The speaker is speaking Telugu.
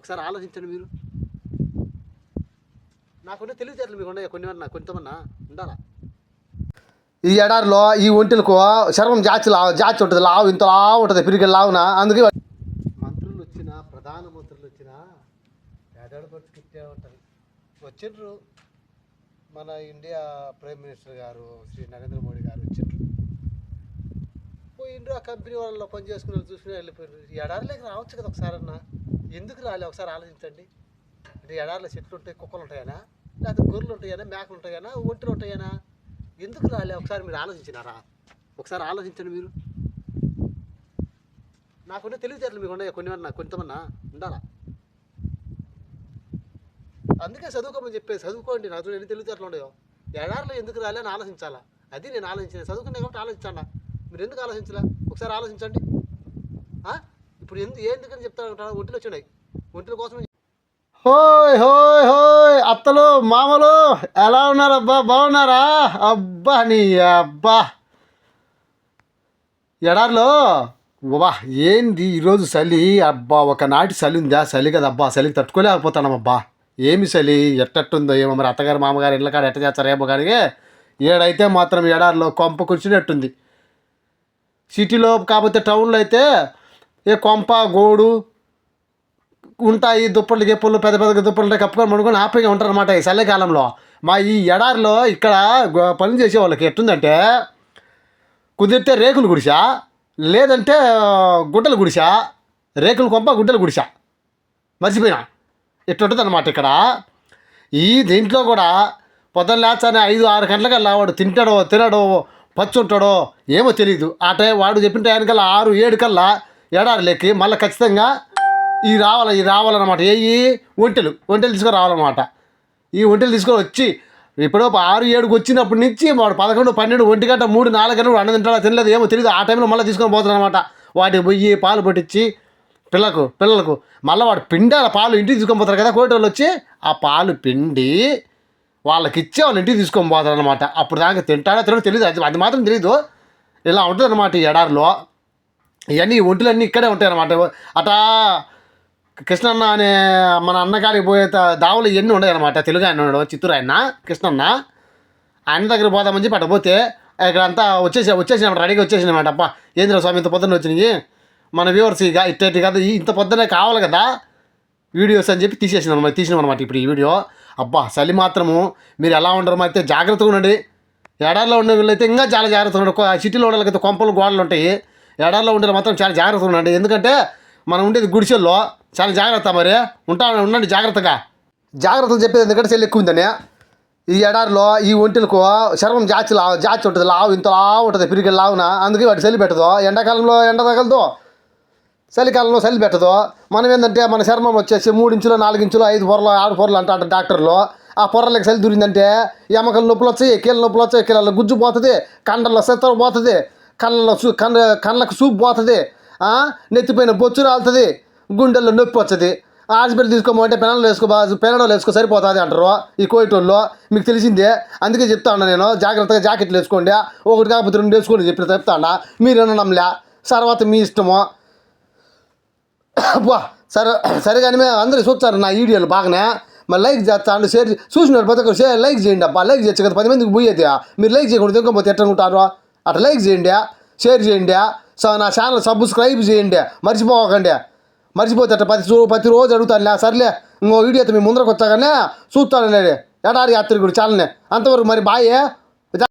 ఒకసారి ఆలోచించండి మీరు. నాకున్న తెలివితేటలు మీకు ఉన్నాయి? కొన్ని అన్నా కొంతమన్నా ఉండాలా? ఈ ఎడారిలో ఈ ఒంటెలకు శర్మం జాచి లా జాచి ఉంటుంది. లావు ఇంత లావు ఉంటుంది. పిరిగి లావున? అందుకే మంత్రులు వచ్చిన ప్రధాన మంత్రులు వచ్చిన ఎడారి బతికిట్టే ఉంటుంది. వచ్చిండ్రు. మన ఇండియా ప్రైమ్ మినిస్టర్ గారు శ్రీ నరేంద్ర మోడీ గారు వచ్చిండ్రు. పోయిండ్రు ఆ కంపెనీ వాళ్ళలో పని చేసుకుని వాళ్ళు చూసుకుని వెళ్ళిపోయిండ్రు. ఈ ఎడారిలోకి రావచ్చు కదా ఒకసారి అన్న ఎందుకు రాలే? ఒకసారి ఆలోచించండి. అంటే ఎడారిలో చెట్లు ఉంటాయి కుక్కలు ఉంటాయనా? లేకపోతే గొర్రెలు ఉంటాయనా? మేకలు ఉంటాయనా? ఒంటెలు ఉంటాయనా? ఎందుకు రాలే? ఒకసారి మీరు ఆలోచించినారా? ఒకసారి ఆలోచించండి మీరు. నాకున్న తెలివితేటలు మీకు ఉన్నాయి? కొన్ని అన్నా కొంతమన్నా? ఉండాలా? అందుకే చదువుకోమని చెప్పేది. చదువుకోండి. నాతో ఎన్ని తెలివితేటలు ఉన్నాయో. ఎడారిలో ఎందుకు రాలే అని ఆలోచించాలా? అది నేను ఆలోచించాను చదువుకునే కాబట్టి ఆలోచించండి. మీరు ఎందుకు ఆలోచించాలా? ఒకసారి ఆలోచించండి. ఇప్పుడు ఎందుకు ఎందుకని చెప్తాను ఉంటాను ఒంటిలో వచ్చినాయి ఒంటిల కోసం హోయ్ హోయ్ హోయ్ అత్తలు మామలు ఎలా ఉన్నారు అబ్బా బాగున్నారా? అబ్బా నీ అబ్బా. ఎడారిలో వా ఏంది ఈరోజు చలి? అబ్బా ఒకనాటి చలి ఉందా? చలి కదా అబ్బా చలికి తట్టుకోలేకపోతానమ్మబ్బా ఏమి చలి? ఎట్టట్టుందో ఏమో మరి అత్తగారు మామగారు ఇళ్ళ కాడ ఎట్ట చేస్తారేమో కానీ ఏడైతే మాత్రం ఎడారిలో కొంప కూర్చున్నట్టుంది సిటీలో కాకపోతే టౌన్లో అయితే ఏ కొంప గోడు ఉంటాయి దుప్పట్లు గిప్పలు పెద్ద పెద్ద దుప్పట్లు ఉంటాయి కప్పుకొని పడుకొని హ్యాపీగా ఉంటారు అనమాట ఈ చలికాలంలో మా ఈ ఎడారిలో ఇక్కడ పని చేసే వాళ్ళకి ఎట్టుందంటే కుదిరితే రేకులు గుడిసా లేదంటే గుడ్డలు గుడిసా రేకులు కొంప గుడ్డలు గుడిసా. మర్చిపోయినా. ఇట్లుంటుంది అనమాట ఇక్కడ. ఈ దీంట్లో కూడా పొద్దున్న లేచానే ఐదు ఆరు గంటలకల్లా వాడు తింటాడో తినడో పచ్చి ఉంటాడో ఏమో తెలియదు ఆ టైం వాడు చెప్పిన టైంకల్లా ఆరు ఏడు కల్లా ఎడారిలోకి మళ్ళీ ఖచ్చితంగా ఈ రావాలి ఈ రావాలన్నమాట. ఏ ఈ ఒంటెలు ఒంటెలు తీసుకొని రావాలన్నమాట. ఈ ఒంటెలు తీసుకొని వచ్చి ఇప్పుడు ఆరు ఏడుకి వచ్చినప్పటి నుంచి వాడు పదకొండు పన్నెండు ఒంటి గంట మూడు నాలుగు గంటలు అన్నం తింటాడో తినలేదు ఏమో తెలియదు ఆ టైంలో మళ్ళీ తీసుకొని పోతాడు అనమాట వాటికి పోయి పాలు పట్టించి పిల్లకు పిల్లలకు మళ్ళీ వాడు పిండాల పాలు ఇంటికి తీసుకొని పోతారు కదా కోటి వాళ్ళు వచ్చి ఆ పాలు పిండి వాళ్ళకి ఇచ్చే వాళ్ళు ఇంటికి తీసుకొని పోతారు అనమాట అప్పుడు దాకా తింటాడో తినడో తెలియదు అది అది మాత్రం తెలియదు ఇలా ఉంటుంది అనమాట ఈ ఎడారిలో. ఇవన్నీ ఒంటులన్నీ ఇక్కడే ఉంటాయి అనమాట అటా కృష్ణన్న అనే మన అన్నగారికి పోయే దావులు ఇవన్నీ ఉండవు అనమాట తెలుగు ఆయన ఉండడం చిత్తూరు ఆయన కృష్ణన్న. ఆయన దగ్గర పోదామని చెప్పి అటు పోతే ఇక్కడ అంతా వచ్చేసి వచ్చేసినమాట రెడీగా వచ్చేసినమాట అప్ప ఏంద్ర స్వామి ఇంత పొద్దున్న వచ్చినాయి? మన వ్యూవర్స్ ఇక ఇట్టేటి కదా ఇంత పొద్దునే కావాలి కదా? వీడియోస్ అని చెప్పి తీసేసినాం అనమాట తీసినాం అనమాట ఇప్పుడు ఈ వీడియో. అబ్బా చలి మాత్రము. మీరు ఎలా ఉండరు అయితే జాగ్రత్తగా ఉండండి. ఎడారిలో ఉండే వీళ్ళైతే ఇంకా చాలా జాగ్రత్తగా ఉండండి సిటీలో ఉండే వాళ్ళకైతే కొంపలు గోడలు ఉంటాయి. ఎడారిలో ఉండే మాత్రం చాలా జాగ్రత్తగా ఉండండి. ఎందుకంటే మనం ఉండేది గుడిసెల్లో. చాలా జాగ్రత్త మరి. ఉంటా ఉండండి జాగ్రత్తగా. జాగ్రత్తలు చెప్పేది ఎందుకంటే చెల్లి ఎక్కువ ఉందని. ఈ ఎడారిలో ఈ ఒంటెలకు శర్మం జాచి లావు జాచి ఉంటుంది. లావు ఇంత లావు ఉంటుంది. పిరిగి లావున. అందుకే వాటి చలి పెట్టదు. ఎండాకాలంలో ఎండ తగలదు చలికాలంలో చలి పెట్టదు. మనం ఏంటంటే మన చర్మం వచ్చేసి మూడు ఇంచులు నాలుగు ఇంచులు ఐదు పొరలు ఆరు పొరలు అంటారు డాక్టర్లు. ఆ పొరలకు చలి దూరిందంటే ఎమకల నొప్పులు వచ్చాయి కీళ్ళ నొప్పులు వచ్చాయి కీళ్ళలో గుజ్జు పోతుంది కండల్లో సెత్తర పోతుంది. కళ్ళలో చూ కళ్ళ కళ్ళకు సూప్ పోతుంది నెత్తిపోయిన బొచ్చు రాలుతుంది గుండెల్లో నొప్పి వస్తుంది హాస్పిటల్ తీసుకోమంటే పెనాలు వేసుకో పెనడోలు వేసుకో సరిపోతుంది అంటారు. ఈ కోయిటోళ్ళు మీకు తెలిసిందే. అందుకే చెప్తాను నేను జాగ్రత్తగా జాకెట్లు వేసుకోండి. ఒకటి కాకపోతే రెండు వేసుకోండి చెప్పి చెప్తాడా ఉన్నా. మీరు నమ్మలే? తర్వాత మీ ఇష్టము. అబ్బా సరే సరే కానీ మేము అందరూ చూస్తారు నా వీడియోలు బాగానే. మరి లైక్ చేస్తాను షేర్ చూసినారు ప్రతి ఒక్కరు షేర్ లైక్ చేయండి అబ్బా. లైక్ చేయొచ్చు కదా పది మందికి పోయేది. మీరు లైక్ చేయకుండా తినకపోతే ఎట్లా ఉంటారు అట్లా లైక్ చేయండి షేర్ చేయండి సో నా ఛానల్ సబ్స్క్రైబ్ చేయండి మర్చిపోకండి మర్చిపోతే అట్లా ప్రతి రో- ప్రతిరోజు అడుగుతాను సర్లే ఇంకో వీడియో అయితే మీ ముందరకు వచ్చాగానే చూస్తాను ఎడారి యాత్రికుడు ఛానల్ని అంతవరకు మరి బాయే